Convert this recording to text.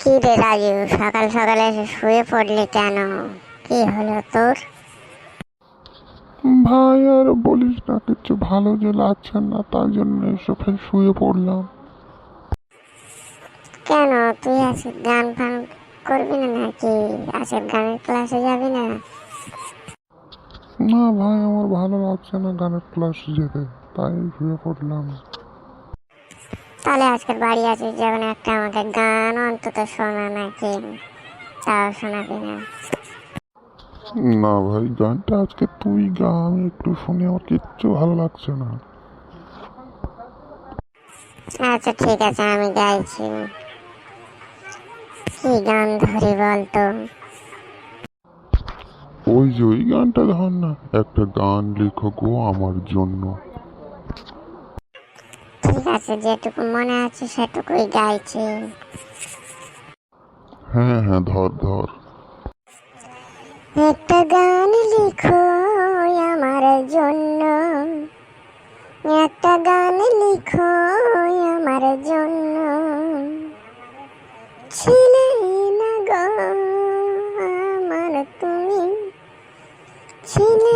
কি রে রাজু? সকাল সকালে এসে শুয়ে পড়লি কেন? কি হলো তোর? ভাই আর বলিস না কিছু ভালো যে লাগছে না তাই জন্য এসে শুয়ে পড়লাম। কেন? তুই আজকে গান ফান করবি না নাকি? আজকে গানের ক্লাসে যাবি না? না ভাই আমার ভালো লাগছে না গানের ক্লাস যেতে তাই শুয়ে পড়লাম। তাহলে আজকের বাড়ি আছিস যখন একটা আমাকে গান অন্তত শোনা নাকি? তাও শোনাবি না না ভাই গানটা আজকে তুই গা আমি একটু শুনে আমার কিচ্ছু ভালো লাগছে না। আচ্ছা ঠিক আছে আমি গাইছি। কি গান ধরি বলতো? ওই যে ওই গানটা ধর না একটা গান লেখো গো আমার জন্য। আছে যেটুকু মনে আছে সেটুকুই গাইছি। হ্যাঁ হ্যাঁ ধর ধর। একটা গান লিখো আমার জন্য। একটা গান লিখো আমার জন্য। ছিলে না গো আমার তুমি। ছিলে